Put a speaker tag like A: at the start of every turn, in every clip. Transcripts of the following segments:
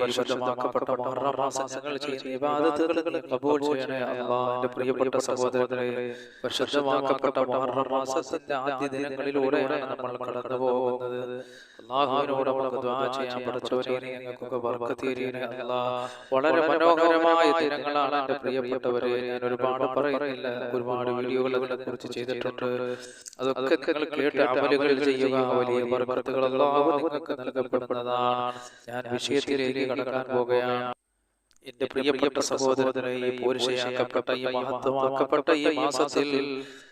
A: പരിശുദ്ധമാക്കപ്പെട്ട മുഹറം മാസങ്ങൾ ചെയ്യുന്ന ഇബാദത്തുകൾ നീ കബൂൽ ചെയ്യണേ അള്ളാഹ് പ്രിയപ്പെട്ട സഹോദരങ്ങളെ പരിശുദ്ധമാക്കപ്പെട്ട മുഹറം മാസത്തിന്റെ ആദ്യ ദിനങ്ങളിലൂടെയാണ് നമ്മൾ കടന്നു പോകുന്നത് അള്ളാഹുവിനോട് നമുക്ക് ദ്വാ ചെയ്യാൻ പഠിച്ചവരെ ഞങ്ങൾക്കൊക്കെ വർക്കത്തീരിയനെ അള്ളാഹ് വളരെ മനോഹരമായ ദിനങ്ങളാണ് എന്റെ പ്രിയപ്പെട്ടവരെ. ഞാൻ ഒരുപാട് പറയുന്നില്ല ഒരുപാട് വീഡിയോകളെ കുറിച്ച് ചെയ്തിട്ടുണ്ട്. അതൊക്കെ നിങ്ങൾ കേട്ട് അമലുകൾ ചെയ്യുക. വലിയ വർക്കത്തുകൾ അള്ളാഹു നിങ്ങൾക്ക് നൽകപ്പെടുന്നതാണ്. ഞാൻ വിഷയത്തിലേക്ക് കടക്കാൻ പോകുകയാണ്. എന്റെ പ്രിയപ്പെട്ട സഹോദരനെ ഈ പുരുഷയാക്കപ്പെട്ട ഈ മഹത്വമാക്കപ്പെട്ട ഈ മാസത്തിൽ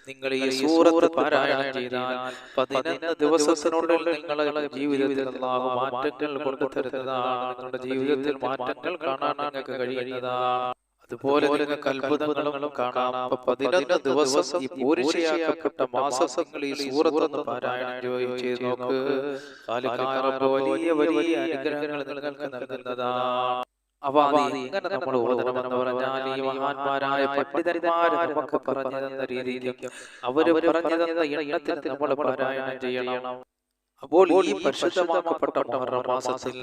A: നിങ്ങൾ ഈ സൂറത്ത് പാരായണം ചെയ്താൽ പതിനൊന്ന് ദിവസത്തിനുള്ളിൽ നിങ്ങളുടെ ജീവിതത്തിൽ മാറ്റങ്ങൾ കൊണ്ടുതരുന്നതാണ്. നിങ്ങളുടെ ജീവിതത്തിൽ മാറ്റങ്ങൾ കാണാൻ നിങ്ങൾക്ക് കഴിയുന്നതാണ്. അതുപോലെ നിങ്ങൾക്ക് അത്ഭുതങ്ങളും കാണാം. അപ്പൊ പതിനൊന്ന് ദിവസം ഈ പൂരുഷയാക്കപ്പെട്ട മാസങ്ങളിൽ സൂറത്തൊന്ന് പാരായണം ചെയ്ത് നോക്ക്. വലിയ വലിയ അനുഗ്രഹങ്ങൾ നിങ്ങൾക്ക് നൽകുന്നതാണ്. അവ അത് എങ്ങനെ നമ്മൾ ഓതണമെന്ന് പറഞ്ഞാൽ ഈ മഹാന്മാരായ പണ്ഡിതന്മാര് നമുക്ക് പറഞ്ഞു തന്ന രീതിയിലേക്ക് അവർ പറഞ്ഞു തന്ന ഇണത്തിൽ നമ്മൾ പാരായണം ചെയ്യണം. അപ്പോൾ ഈ പരിശുദ്ധമാക്കപ്പെട്ട മാസത്തിൽ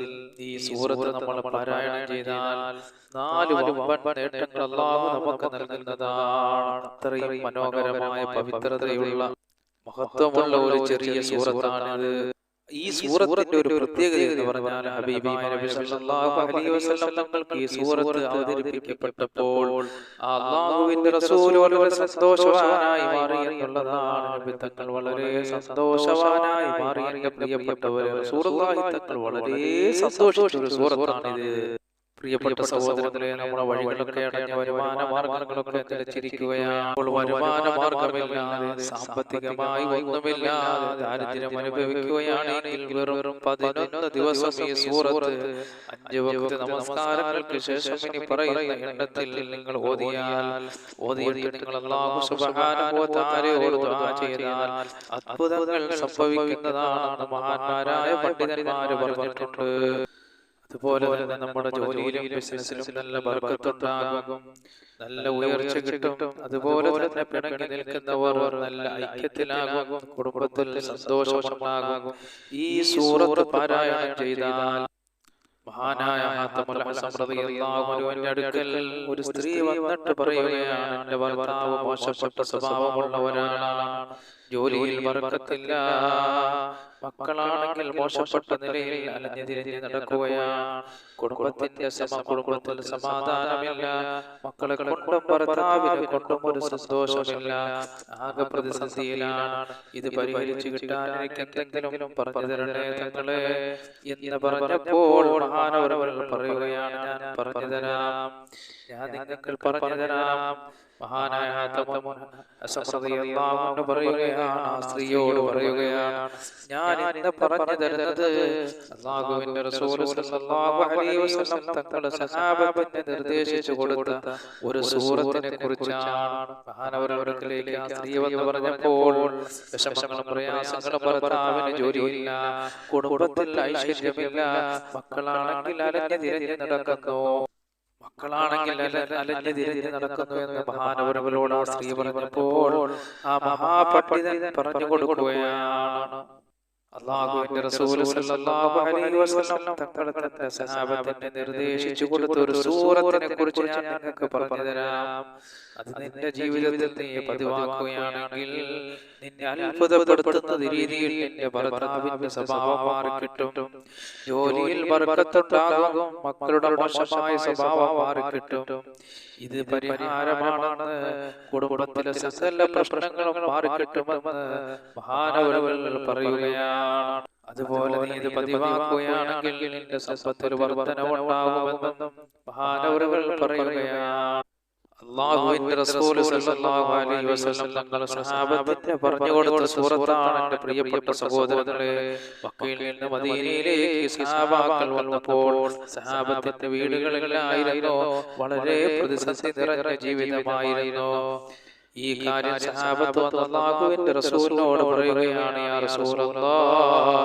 A: ഈ സൂറത്ത് നമ്മൾ പാരായണം ചെയ്താൽ നാല് വമ്പൻ നേട്ടങ്ങൾ അല്ലാഹു നമുക്ക് നൽകുന്നതാണ്. അത്രയും മനോഹരമായ പവിത്രതയുള്ള മഹത്വമുള്ള ഒരു ചെറിയ സൂറത്താണിത്. ഈ സൂറത്തിന്റെ ഒരു പ്രത്യേകത എന്ന് പറഞ്ഞാൽ ഹബീബായ നബി സല്ലല്ലാഹു അലൈഹി വസല്ലം തങ്ങൾക്ക് ഈ സൂറത്ത് അവതരിപ്പിക്കപ്പെട്ടപ്പോൾ അല്ലാഹുവിന്റെ റസൂൽ വളരെ സന്തോഷവാനായി മാറി എന്നുള്ളതാണ് നബി തങ്ങൾ വളരെ സന്തോഷവാനായി മാറി എന്റെ പ്രിയപ്പെട്ടവരെ റസൂലുള്ളാഹി തങ്ങൾ വളരെ സന്തോഷിച്ച ഒരു സൂറത്താണിത്. പ്രിയപ്പെട്ട സഹോദരങ്ങളെ നമ്മുടെ വഴികളൊക്കെ അടഞ്ഞ വരുമാന മാർഗങ്ങളൊക്കെ തിരച്ചിരിക്കുകയാണ്. വരുമാന മാർഗമില്ലാതെ സാമ്പത്തികമായി ഒന്നുമില്ലാതെ ദാരിദ്ര്യം അനുഭവിക്കുകയാണെങ്കിൽ വെറും പതിനൊന്ന് ദിവസം ഈ സൂറത്ത് അഞ്ച് വക്ത് നമസ്കാരങ്ങൾക്ക് ശേഷം ഇനി പറയുന്ന എണ്ണത്തിൽ നിങ്ങൾ ഓതിയാൽ ഓതിയിട്ട് നിങ്ങൾ ചെയ്താൽ അത്ഭുതങ്ങൾ സംഭവിക്കുന്നതാണ് മഹാന്മാരായ പണ്ഡിതന്മാർ പറഞ്ഞിട്ടുണ്ട്. അതുപോലെ തന്നെ നമ്മുടെ ജോലിയിലും ബിസിനസ്സിലും നല്ല ബർക്കത്തുണ്ടാകും നല്ല ഉയർച്ച കിട്ടും അതുപോലെ തന്നെ പിണങ്ങി നിൽക്കുന്നവർ നല്ല ഐക്യത്തിലാകും കുടുംബത്തിൽ സന്തോഷമുണ്ടാകും. ഈ സൂറത്ത് പാരായണം ചെയ്താൽ മഹാനായ അടുക്കൽ ഒരു സ്ത്രീ വന്നിട്ട് പറയുകയാണ് എന്റെ ഭർത്താവ് മോശപ്പെട്ട സ്വഭാവമുള്ളവരാണ്. ജോലിയിൽ വർക്കത്തില്ല. മക്കളാണെങ്കിൽ മോശപ്പെട്ട നിലയിൽ അലഞ്ഞു തിരിഞ്ഞ് നടക്കുകയാണ്. കുടുംബത്തിന്റെ സമ കുടുംബത്തിൽ സമാധാനമില്ല. മക്കളെ കൊണ്ടും ഭർത്താവിനെ കൊണ്ടും ഒരു സന്തോഷമില്ല. ആകെ പ്രതിസന്ധിയിലാണ്. ഇത് പരിഹരിച്ചു കിട്ടാൻ എനിക്ക് എന്തെങ്കിലും പറഞ്ഞു തരണേ തങ്ങളെ എന്ന് പറഞ്ഞപ്പോൾ മഹാനവരവർ പറയുകയാണ്. ഞാൻ പറഞ്ഞു തരാം. ഞാൻ നിങ്ങൾക്ക് പറഞ്ഞു തരാം. മഹാനായ പറയുകയാണ് ആ സ്ത്രീയോട് പറയുകയാണ് ഞാൻ ഇന്ന് പറഞ്ഞു തരുന്നത് അള്ളാഹുവിന്റെ തങ്ങളുടെ സഹാബത്തിന് നിർദ്ദേശിച്ചു കൊടുത്ത ഒരു സൂറത്തിനെ കുറിച്ചാണ് മഹാനവരവർക്കിലേക്ക് ആ സ്ത്രീ വന്ന് പറഞ്ഞപ്പോൾ വിഷമങ്ങളും പ്രയാസങ്ങളും ഭർത്താവിന് ജോലിയില്ല കുടുംബത്തിൽ ഐശ്വര്യമില്ല മക്കളാണെങ്കിൽ അലഞ്ഞു തിരഞ്ഞു നടക്കുന്നു. മക്കളാണെങ്കിൽ അലഞ്ഞു തിരിഞ്ഞ് നടക്കുന്നു എന്ന് മഹാനവരവരോട് ആ സ്ത്രീ പറഞ്ഞപ്പോൾ ആ മഹാപണ്ഡിതൻ പറഞ്ഞു കൊടുക്കുകയാണ്. അള്ളാഹുവിന്റെ റസൂൽ സല്ലല്ലാഹു അലൈഹി വസല്ലം തങ്ങളുടെ തന്നെ സഹാബത്തിനെ നിർദ്ദേശിച്ചു കൊടുത്ത ഒരു സൂറത്തിനെ കുറിച്ച് ഞാൻ നിങ്ങൾക്ക് പറഞ്ഞു തരാം. അത് നിന്റെ ജീവിതത്തിൽ നീ പതിവാക്കുകയാണെങ്കിൽ നിന്നെ അത്ഭുതപ്പെടുത്തുന്ന രീതിയിൽ നിന്റെ ഭർത്താവിന്റെ സ്വഭാവം മാറിക്കിട്ടും ജോലിയിൽ ബർക്കത്തുണ്ടാകും മക്കളുടെ മോശമായ സ്വഭാവം മാറിക്കിട്ടും ഇത് പരിഹാരമാണെന്ന് കുടുംബത്തിലെ സകല പ്രശ്നങ്ങളും മാറിക്കിട്ടുമെന്ന് മഹാനവരവൽ പറയുകയാണ്. അതുപോലെ നീ ഇത് പതിവാക്കുകയാണെങ്കിൽ നിന്റെ സമ്പത്തിൽ വർധനവുണ്ടാകുമെന്നും മഹാനവരവൽ പറയുകയാണ്. അള്ളാഹുവിന്റെ റസൂൽ സല്ലല്ലാഹു അലൈഹി വസല്ലം തങ്ങൾ സഹാബത്തിന് പറഞ്ഞു കൊടുത്ത സൂറത്താണ് എന്റെ പ്രിയപ്പെട്ട സഹോദരങ്ങളെ. മക്കയിൽ നിന്ന് മദീനയിലേക്ക് സഹാബാക്കൾ വന്നപ്പോൾ സഹാബത്തിന്റെ വീടുകളിലായിരുന്നു. വളരെ പ്രതിസന്ധി നിറഞ്ഞ ജീവിതമായിരുന്നു. ഈ കാര്യം സഹാബത്ത് വന്ന് അള്ളാഹുവിന്റെ റസൂലിനോട് പറയുകയാണ് യാ റസൂലല്ലാഹ്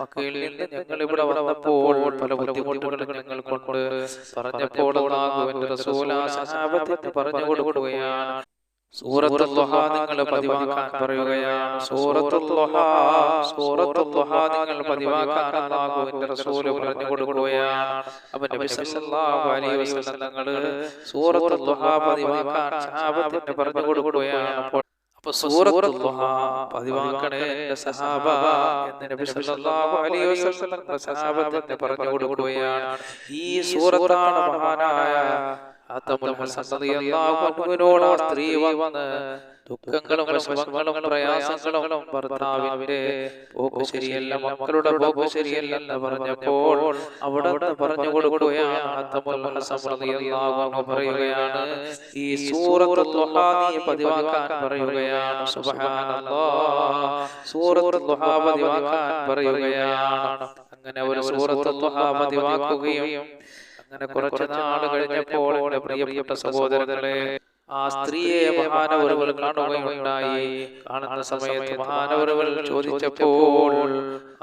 A: മക്കയിൽ നിന്ന് ഞങ്ങൾ ഇവിടെ വന്നപ്പോൾ പല ബുദ്ധിമുട്ടുകളും ഞങ്ങൾ കൊണ്ട് പറഞ്ഞപ്പോൾ അള്ളാഹുവിന്റെ റസൂൽ ആ സഹാബത്തിന് പറഞ്ഞു കൊടുക്കുകയാണ്. സൂറത്തുൽ ദുഹ നിങ്ങൾ പതിവാക്കാൻ പറയുകയാണ്. സൂറത്തുൽ ദുഹ നിങ്ങൾ പതിവാക്കാൻ അല്ലാഹുവിന്റെ റസൂൽ പറഞ്ഞു കൊടുക്കുകയാണ്. അപ്പോൾ നബി സല്ലല്ലാഹു അലൈഹി വസല്ലം തങ്ങൾ സൂറത്തുൽ ദുഹ പതിവാക്കാൻ സഹാബത്തിന് പറഞ്ഞു കൊടുക്കുകയാണ്. അപ്പൊ സൂറത്തുൽ ദുഹ പതിവാക്കണേ സഹാബ എന്ന് നബി സല്ലല്ലാഹു അലൈഹി വസല്ലം സഹാബത്തിന് പറഞ്ഞു കൊടുക്കുകയാണ്. ഈ സൂറത്താണ് മഹാനായ ആ സ്ത്രീ വന്ന് ദുഃഖങ്ങളും വിഷമങ്ങളും പ്രയാസങ്ങളും ഭർത്താവിന്റെ പോക്ക് ശരിയല്ല മക്കളുടെ പോക്ക് ശരിയല്ല എന്ന് പറഞ്ഞപ്പോൾ അവിടെ പറഞ്ഞു കൊടുക്കുകയാണ് പറയുകയാണ്. ഈ പതിവാക്കാൻ പറയുകയാണ്. പതിവാക്കാൻ പറയുകയാണ്. അങ്ങനെ ഒരു സൂറത്തുൽ ദുഹ പതിവാക്കുകയും അങ്ങനെ കുറച്ച് നാൾ കഴിഞ്ഞപ്പോൾ എന്റെ പ്രിയപ്പെട്ട സഹോദരങ്ങളെ ആ സ്ത്രീയെ മഹാനവരവൽ കാണുകയുണ്ടായി. കാണുന്ന സമയത്ത് മഹാനവരവൽ ചോദിച്ചപ്പോൾ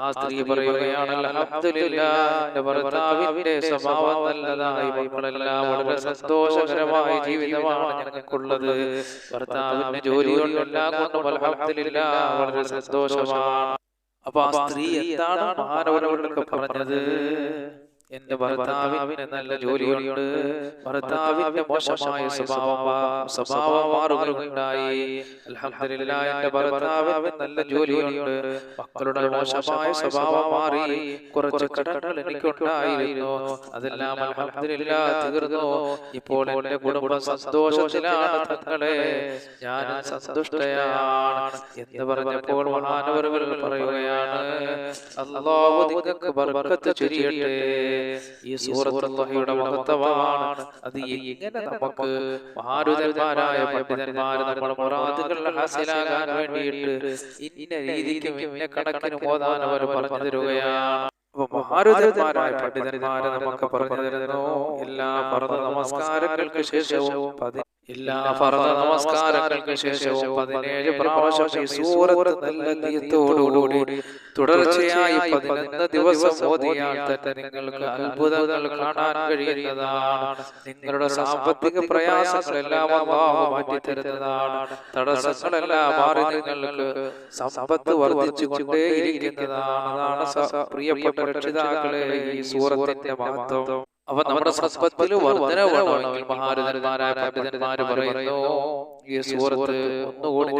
A: ആ സ്ത്രീ പറയുകയാണ് ഭർത്താവിന്റെ സ്വഭാവം നല്ലതായി വളരെ സന്തോഷകരമായ ജീവിതമാണ് ഞങ്ങൾക്കുള്ളത്. കൊണ്ടും അൽഹംദുലില്ലാ വളരെ സന്തോഷമാണ്. അപ്പൊ ആ സ്ത്രീ എന്താണ് മഹാനവറുകൾക്ക് പറഞ്ഞത്? എന്റെ ഭർത്താവിന് നല്ല ജോലിയുണ്ട്. ഭർത്താവിന്റെ മോശമായ സ്വഭാവം സ്വഭാവം മാറുകയുണ്ടായി. എന്റെ ഭർത്താവിന് നല്ല ജോലിയുണ്ട്. മക്കളുടെ മോശമായ സ്വഭാവം മാറി കുറച്ച് കടങ്ങൾ എനിക്കുണ്ടായിരുന്നു. അതെല്ലാം അൽഹംദുലില്ലാ തീർന്നു. ഇപ്പോൾ എന്റെ കുടുംബം സന്തോഷത്തിലാണ് തങ്ങളെ. ഞാൻ സന്തുഷ്ടയാണ് എന്ന് പറഞ്ഞപ്പോൾ മഹാനവരുകൾ പറയുകയാണ് അല്ലാഹു നിങ്ങൾക്ക് ബർക്കത്ത് ചൊരിയട്ടെ. ഈ സൂറത്തുള്ളഹയുടെ മഹത്വമാണ്. അത് എങ്ങനെ നമുക്ക് മഹാരുതന്മാരായ പണ്ഡിതന്മാർ നമ്മുടെ മുറാദുകൾ ഹാസിലാകാൻ വേണ്ടിയിട്ട് ഇന്ന രീതിക്കും ഇന്ന കണക്കിന് ഓതാൻ അവർ പറഞ്ഞു തരുകയാണ്. മഹാരുതന്മാരായ പണ്ഡിതന്മാരെ നമുക്ക് പറഞ്ഞു തരുന്നു. എല്ലാ പറഞ്ഞ നമസ്കാരങ്ങൾക്ക് ശേഷവും എല്ലാ ഫർദ നമസ്കാരങ്ങൾക്ക് ശേഷവും പതിനേഴ് പ്രാവശ്യം ഈ സൂറത്ത് നല്ല നീയത്തോടുകൂടി തുടർച്ചയായി പതിനൊന്ന് ദിവസം ഓതിയാൽ തന്നെ നിങ്ങൾക്ക് അത്ഭുതങ്ങൾ കാണാൻ കഴിയുന്നതാണ്. നിങ്ങളുടെ സാമ്പത്തിക പ്രയാസങ്ങളെല്ലാം അള്ളാഹു മാറ്റിത്തരുന്നതാണ്. തടസ്സങ്ങളെല്ലാം മാറി നിങ്ങൾക്ക് സമ്പത്ത് വർദ്ധിച്ചു കൊണ്ടേയിരിക്കുന്നതാണ് അതാണ് പ്രിയപ്പെട്ട രക്ഷിതാക്കളെ ഈ സൂറത്തിന്റെ മഹത്വം. അവ നമ്മുടെ സമ്പത്തിൽ വർധനവാണെങ്കിൽ മഹാരഥന്മാരായ പണ്ഡിതന്മാര് പറയുന്നു. ഈ സൂറത്ത് ഒന്നുകൂടി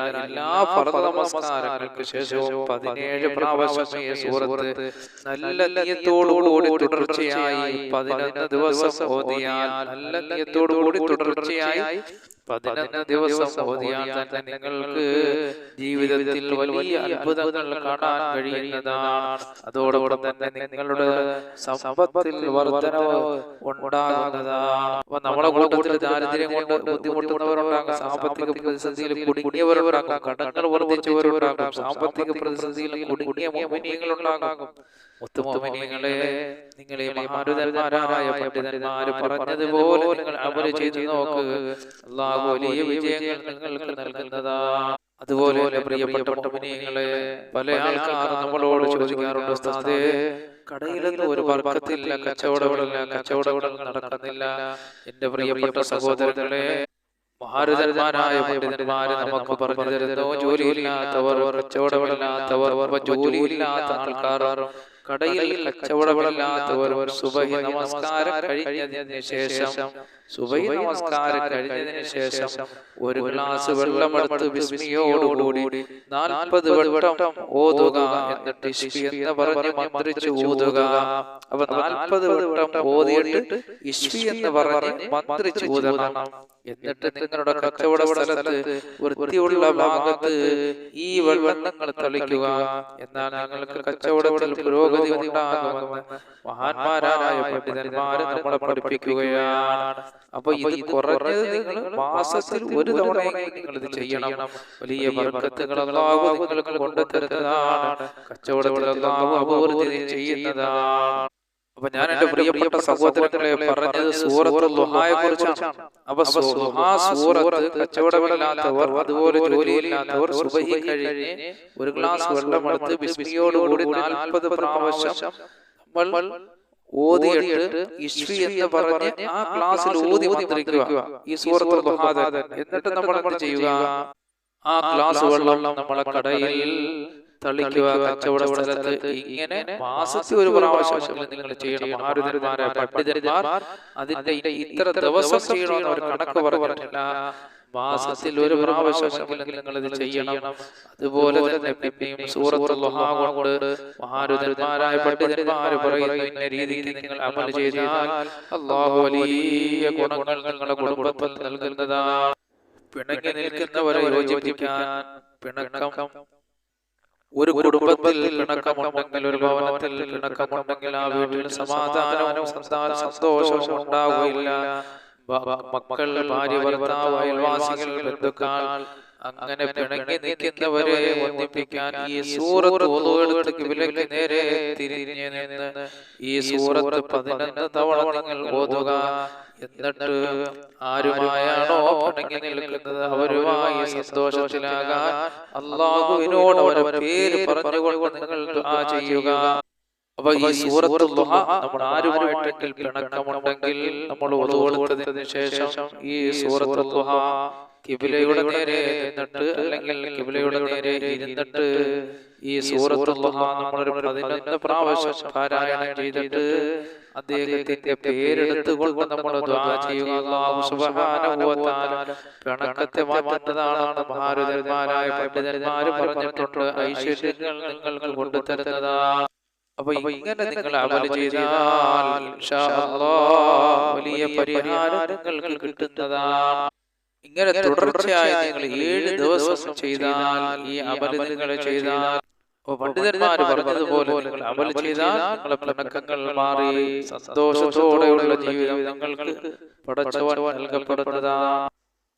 A: ഞാൻ എല്ലാ ഫർദ നമസ്കാരങ്ങൾക്ക് ശേഷവും പതിനേഴ് പ്രാവശ്യം ഈ സൂറത്ത് നല്ല തുടർച്ചയായി പതിനൊന്ന് ദിവസം ഓതിയാൽ നല്ല തുടർച്ചയായി പതിനൊന്ന് ദിവസം ഓതിയാൽ തന്നെ നിങ്ങൾക്ക് ജീവിതത്തിൽ വലിയ അത്ഭുതങ്ങൾ കാണാൻ കഴിയുന്നതാണ്. അതോടൊപ്പം തന്നെ നിങ്ങളുടെ സമ്പത്തിൽ വർധനവ് ഉണ്ടാകുന്നതാണ്. അപ്പൊ നമ്മുടെ കൂട്ടത്തിൽ ദാരിദ്ര്യം കൊണ്ട് ബുദ്ധിമുട്ടുന്നവരുണ്ടാകും സാമ്പത്തിക പ്രതിസന്ധിയിൽ കുടുങ്ങിയവരുണ്ടാകും കടങ്ങൾ വർദ്ധിച്ചവരുണ്ടാകും സാമ്പത്തിക പ്രതിസന്ധിയിൽ കുടുങ്ങിയ മോമിനിയങ്ങളുണ്ടാകും മുത്തുമോമിനിയങ്ങളെ നിങ്ങളെ മഹാരുതന്മാരായ പണ്ഡിതന്മാര് പറഞ്ഞതുപോലെ നിങ്ങൾ അമൽ ചെയ്തു നോക്ക്. അള്ളാഹു വലിയ വിജയങ്ങൾ നിങ്ങൾക്ക് നൽകുന്നതാ. അതുപോലെ പ്രിയപ്പെട്ട മുനിയങ്ങളെ പല ആൾക്കാർ നമ്മളോട് ചോദിക്കാറുണ്ട് ഉസ്താദേ കടയിലൊന്നും ഒരു വർക്കത്തില്ല കച്ചവടമില്ല കച്ചവടങ്ങൾ നടക്കുന്നില്ല. എന്റെ പ്രിയപ്പെട്ട സഹോദരങ്ങളെ മഹാരഥന്മാരായ പണ്ഡിതന്മാര് നമുക്ക് പറഞ്ഞു തരുന്നു ജോലിയില്ലാത്തവർ കച്ചവടമില്ലാത്തവർ ജോലിയില്ലാത്ത ആൾക്കാർ കടയിൽ കച്ചവടമില്ലാത്തവർ സുബഹി നമസ്കാരം കഴിഞ്ഞതിന് ശേഷം സുബഹി നമസ്കാരം കഴിഞ്ഞതിന് ശേഷം ഒരു ഗ്ലാസ് വെള്ളമെടുത്ത് വിസ്മയോടുകൂടി നാൽപ്പത് വട്ടം ഓതുക എന്നിട്ട് എന്ന് പറഞ്ഞ് മന്ത്രിച്ച് ഊതുക അപ്പൊ നാൽപ്പത് വട്ടം ഓതിയിട്ട് എന്ന് പറഞ്ഞ് മന്ത്രിച്ച് ഊതണം എന്നിട്ട് നിങ്ങളുടെ കച്ചവട സ്ഥലത്ത് വൃത്തിയുള്ള ഭാഗത്ത് ഈ വെള്ളങ്ങൾ തളിക്കുക. എന്നാൽ നിങ്ങൾക്ക് കച്ചവടത്തിൽ പുരോഗതി ഉണ്ടാകുമെന്ന് മഹാന്മാരായ പണ്ഡിതന്മാരെ നമ്മളെ പഠിപ്പിക്കുകയാണ്. അപ്പൊ ഇത് കുറഞ്ഞത് നിങ്ങൾ മാസത്തിൽ ഒരു തവണ നിങ്ങൾ ഇത് ചെയ്യണം. വലിയ അല്ലാഹു നിങ്ങൾക്ക് കൊണ്ടുതരുന്നതാണ്. കച്ചവടത്തിൽ അല്ലാഹു അഭിവൃദ്ധി ചെയ്യുന്നതാണ്. അപ്പൊ ഞാൻ എന്റെ പ്രിയപ്പെട്ട സഹോദരങ്ങളെ പറഞ്ഞത് സൂറത്തുൽ ദുഹായെ കുറിച്ചാണ്. അപ്പൊ സൂ- സൂറത്ത് കച്ചവടമില്ലാത്തവർ അതുപോലെ ജോലിയില്ലാത്തവർ സുബഹി കഴിഞ്ഞ് ഒരു ഗ്ലാസ് വെള്ളമെടുത്ത് ബിസ്മിയോടുകൂടി നാൽപ്പത് പ്രാവശ്യം നമ്മൾ ഓതിയിട്ട് ഇഷ്വി എന്ന് പറഞ്ഞ് ആ ക്ലാസ്സിൽ ഓതി ഈ സൂറത്തുൽ ദുഹാദൻ എന്നിട്ട് നമ്മൾ എന്ത് ചെയ്യുക? ആ ഗ്ലാസ് വെള്ളം നമ്മളെ കടയിൽ തളിക്കുക കച്ചവട സ്ഥലത്ത് ഇങ്ങനെ മാസത്തിൽ ഒരു പ്രാവശ്യം നിങ്ങൾ ചെയ്യണം. മാരുതന്മാരെ പണ്ഡിതന്മാർ അതിന്റെ ഇത്ര ദിവസം ചെയ്യണമെന്ന് അവർ കണക്ക് പറഞ്ഞില്ല മാസത്തിൽ ഒരു പ്രാവശ്യം നിങ്ങൾ ഇത് ചെയ്യണം. അതുപോലെ തന്നെ പിന്നെയും സൂറത്തുൽ ദുഹാ കൊണ്ട് മഹാരുതന്മാരായ പണ്ഡിതന്മാർ പറയുന്നു ഇന്ന രീതിയിൽ നിങ്ങൾ അമൽ ചെയ്താൽ അള്ളാഹു വലിയ ഗുണങ്ങൾ നിങ്ങളുടെ കുടുംബത്തിൽ നൽകുന്നതാണ്. പിണങ്ങി നിൽക്കുന്നവരെ യോജിപ്പിക്കാൻ പിണക്കം ഒരു കുടുംബത്തിൽ ഇണക്കമുണ്ടെങ്കിൽ ഒരു ഭവനത്തിൽ ഇണക്കമുണ്ടെങ്കിൽ ആ വീട്ടിൽ സമാധാനവും സന്താ- സന്തോഷവും ഉണ്ടാവുകയില്ല മക്കൾ ഭാര്യ ഭർത്താവ് അയൽവാസികൾ ബന്ധുക്കൾ അങ്ങനെ പിണങ്ങി നിൽക്കുന്നവരെ ഒന്നിപ്പിക്കാൻ ഈ സൂറത്ത് ഓതുകൾക്ക് വിലക്ക് നേരെ തിരിഞ്ഞു നിന്ന് ഈ സൂറത്ത് പതിനൊന്ന് തവണ നിങ്ങൾ ഓതുക. എന്നിട്ട് ആരുമായാണോ പിണങ്ങി നിൽക്കുന്നത്? അവരുമായി സന്തോഷത്തിലാകാൻ അള്ളാഹുവിനോട് അവരുടെ പേര് പറഞ്ഞുകൊണ്ട് നിങ്ങൾ ദുആ ചെയ്യുക. അപ്പൊ ഈ സൂറത്തുൽ ദുഹ നമ്മൾ ആരുമായിട്ടെങ്കിൽ പിണക്കമുണ്ടെങ്കിൽ നമ്മൾ ശേഷം ഈ കിബിലയുടെ നേരെ നിന്നിട്ട് അല്ലെങ്കിൽ കിബിലയുടെ നേരെ ഇരുന്നിട്ട് ഈ നമ്മളൊരു പതിനൊന്ന് പ്രാവശ്യം പാരായണം ചെയ്തിട്ട് അദ്ദേഹത്തിന്റെ പേരെടുത്തുകൊണ്ട് നമ്മൾ പിണക്കത്തെ മാറ്റുന്നതാണ് ഭാരതന്മാരായ പണ്ഡിതന്മാര് പറഞ്ഞിട്ടുണ്ട്. ഐശ്വര്യങ്ങൾ നിങ്ങൾക്ക് കൊണ്ടുതരുന്നതാണ് അപ്പൊ ഇങ്ങനെ നിങ്ങൾ അമൽ ചെയ്താൽ വലിയ പരിഹാരം നിങ്ങൾക്ക് കിട്ടുന്നതാണ്. ഇങ്ങനെ തുടർച്ചയായി നിങ്ങൾ ഏഴ് ദിവസം ചെയ്താൽ ഈ അമൽ നിങ്ങൾ ചെയ്താൽ പണ്ഡിതന്മാർ പറഞ്ഞതുപോലെ നിങ്ങൾ അമൽ ചെയ്താൽ നിങ്ങളെ പിണക്കങ്ങൾ മാറി സന്തോഷത്തോടെയുള്ള ജീവിതം നിങ്ങൾക്ക് പടച്ചവൻ നൽകപ്പെടുന്നതാണ്.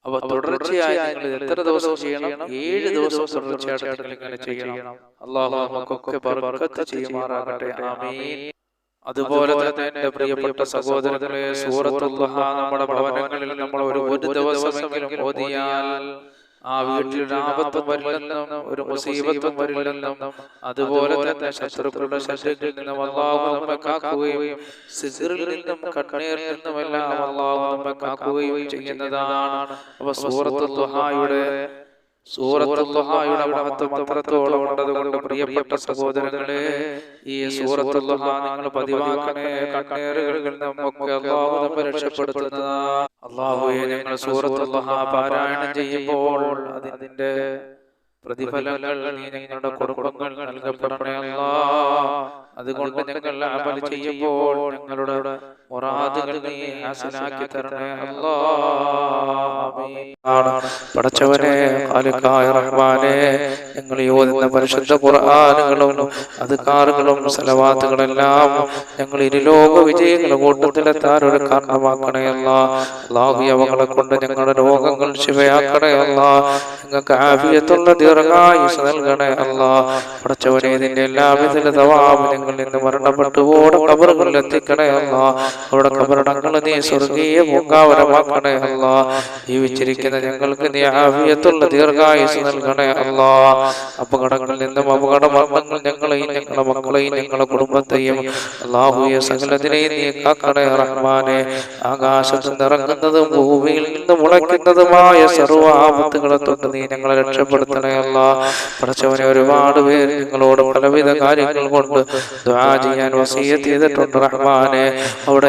A: അപ്പൊ തുടർച്ചയായി നിങ്ങൾ എത്ര ദിവസം ചെയ്യണം? ഏഴ് ദിവസം തുടർച്ചയായിട്ട് നിങ്ങൾ ഇങ്ങനെ ചെയ്യണം? അള്ളാഹു നമുക്കൊക്കെ ബർക്കത്ത് ചെയ്യുമാറാകട്ടെ ആമീൻ. അതുപോലെ തന്നെ എന്റെ പ്രിയപ്പെട്ട സഹോദരങ്ങളെ സൂറത്തുള്ള നമ്മുടെ ഭവനങ്ങളിൽ നമ്മൾ ഒരു ഒരു ദിവസമെങ്കിലും ഓതിയാൽ ആ വീട്ടിൽ ഒരു ആപത്തും വരില്ലെന്നും ഒരു മുസീബത്തും വരില്ലെന്നും അതുപോലെ തന്നെ ശത്രുക്കളുടെ ശത്രുക്കളിൽ നിന്നും അള്ളാഹു നമ്മെ കാക്കുകയും സിസിറിൽ നിന്നും കണ്ണീരിൽ നിന്നുമെല്ലാം അള്ളാഹു നമ്മെ കാക്കുകയും ചെയ്യുന്നതാണ്. അപ്പൊ സൂറത്തുല്ലാഹയുടെ മഹത്വം അത്രത്തോളം പ്രിയപ്പെട്ട സഹോദരങ്ങളെ ഈ നിങ്ങൾ പതിവാക്കണേ കണ്ണേറുകളിൽ നിന്നൊക്കെ അള്ളാഹു നമ്മെ രക്ഷപ്പെടുത്തുന്നതാണ് അള്ളാഹുയെ ഞങ്ങൾ പാരായണം ചെയ്യുമ്പോൾ അതിന്റെ പ്രതിഫലങ്ങൾ നീ ഞങ്ങളുടെ കുടുംബങ്ങൾ നൽകപ്പെടണേ അതുകൊണ്ട് ഞങ്ങൾ അമൽ ചെയ്യുമ്പോൾ ഞങ്ങളുടെ മുറാദുകൾ ഹാസനാക്കി തരണേ. പടച്ചവനെ റഹ്മാനെ ഞങ്ങൾ ഓതുന്ന പരിശുദ്ധ ഖുർആനുകളും അധികാറുകളും സലവാത്തുകളെല്ലാം ഞങ്ങൾ ഇരുലോക വിജയങ്ങളുടെ കൂട്ടത്തിലെത്താൻ ഒരു കാരണമാക്കണയല്ല അള്ളാഹു അവകളെ കൊണ്ട് ഞങ്ങളുടെ രോഗങ്ങൾ ശിവയാക്കണയല്ല നിങ്ങൾക്ക് ഞങ്ങൾക്ക് ആഫിയത്തുള്ള ദീർഘായുസ് നൽകണയല്ല പടച്ചവനെ ഇതിന്റെ എല്ലാവിധ തവാബ് ഞങ്ങൾ ഇന്ന് മരണപ്പെട്ടു ഓടെ കബറുകളിൽ എത്തിക്കണേ അല്ല. അവിടെ കബറടങ്ങൾ നീ സ്വർഗീയ പൂങ്കാവരമാക്കണേ അല്ല. ജീവിച്ചിരിക്കുന്ന ഞങ്ങൾക്ക് നീ ആവിയത്തുള്ള ദീർഘായുസ് നൽകണേ അല്ല. അപകടങ്ങളിൽ നിന്നും അപകട മരണങ്ങൾ ഞങ്ങളെയും ഞങ്ങളുടെ മക്കളെയും ഞങ്ങളുടെ കുടുംബത്തെയും അള്ളാഹുയെ സകലത്തിനെയും നീ കാക്കണേ റഹ്മാനെ. ആകാശത്ത് നിറങ്ങുന്നതും ഭൂമിയിൽ നിന്ന് മുളയ്ക്കുന്നതുമായ സർവ ആപത്തുകളെ തൊട്ട് നീ ഞങ്ങളെ രക്ഷപ്പെടുത്തണേ അല്ല. പഠിച്ചവനെ ഒരുപാട് പേര് നിങ്ങളോട് പലവിധ കാര്യങ്ങൾ കൊണ്ട് ചെയ്യാൻ വസീയത്ത് ചെയ്തിട്ടുണ്ട് റഹ്മാനെ. അവിടെ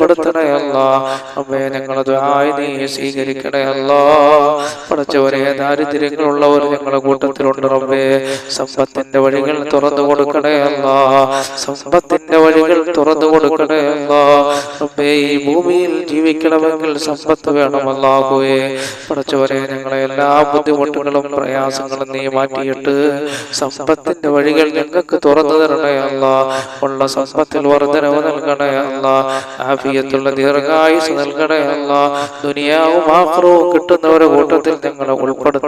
A: അല്ലാ അമ്മേ ഞങ്ങളെ ദുആയി നീ സ്വീകരിക്കണേ അല്ലാ പഠിച്ചവനെ ദാരിദ്ര്യങ്ങളുള്ളവർ ഞങ്ങളുടെ കൂട്ടത്തിലുണ്ട് റബ്ബേ. സമ്പത്തിന്റെ വഴികൾ തുറന്നു കൊടുക്കണേ അല്ലാ സമ്പത്തിന്റെ വഴികൾ തുറന്നു കൊടുക്കണേ റബ്ബേ ഈ ഭൂമിയിൽ ജീവിക്കണമെങ്കിൽ സമ്പത്ത് വേണമല്ലാകുവേ പഠിച്ചവരെ ഞങ്ങളെ എല്ലാ ബുദ്ധിമുട്ടുകളും പ്രയാസങ്ങളും നീ മാറ്റിയിട്ട് സമ്പത്തിന്റെ വഴികൾ ഞങ്ങൾക്ക് തുറന്നു തരണേ അല്ല ഉള്ള സമ്പത്തിൽ വർധനവ് നൽകണേ അല്ല ആഫിയത്തുള്ള ദീർഘായുസ് നൽകണേ അല്ല ദുനിയാവും ആക്രവും കിട്ടുന്നവരുടെ കൂട്ടത്തിൽ ഞങ്ങളെ ഉൾപ്പെടുത്തണേ.